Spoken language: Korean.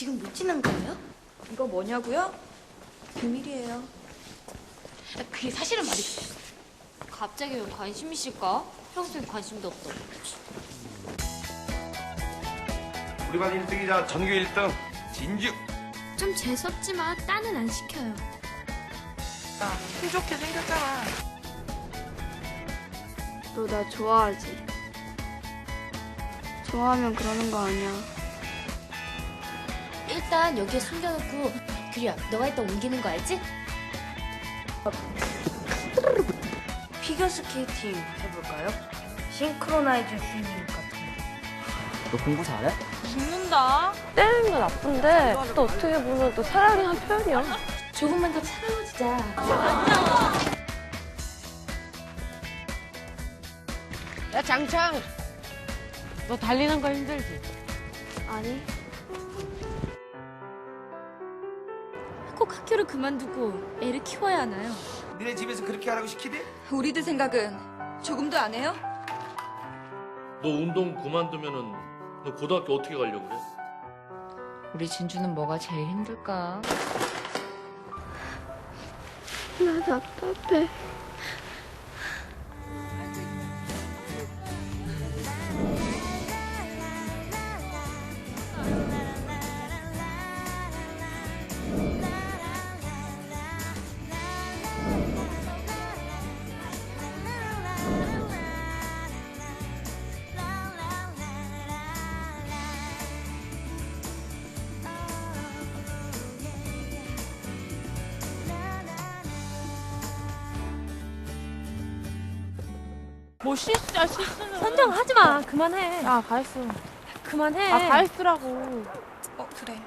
지금 못 찍는 거예요? 이거 뭐냐고요? 비밀이에요. 아, 그게 사실은 말이죠. 갑자기 왜 관심 있을까? 평소에 관심도 없던. 우리 반 1등이자 전교 1등 진주 좀 재수없지만 따는 안 시켜요. 풍족해 생겼잖아. 너 나 좋아하지? 좋아하면 그러는 거 아니야. 일단 여기에 숨겨놓고 규리야 너가 이따 옮기는 거 알지? 피겨스케이팅 해볼까요? 싱크로나이즈 스위밍 같은 너 공부 잘해? 죽는다. 때리는 건 나쁜데 또 어떻게 보면 또 사랑의 한 표현이야. 조금만 더 차가워지자. 야 장창, 너 달리는 거 힘들지? 아니, 꼭 학교를 그만두고 애를 키워야 하나요? 니네 집에서 그렇게 하라고 시키대? 우리들 생각은 조금도 안 해요? 너 운동 그만두면은 너 고등학교 어떻게 가려고 그래? 우리 진주는 뭐가 제일 힘들까? 나 답답해. 뭐 실수야 실수는. 선정 하지 마. 그만해. 야 가했어. 그만해. 아 가했으라고. 어, 그래.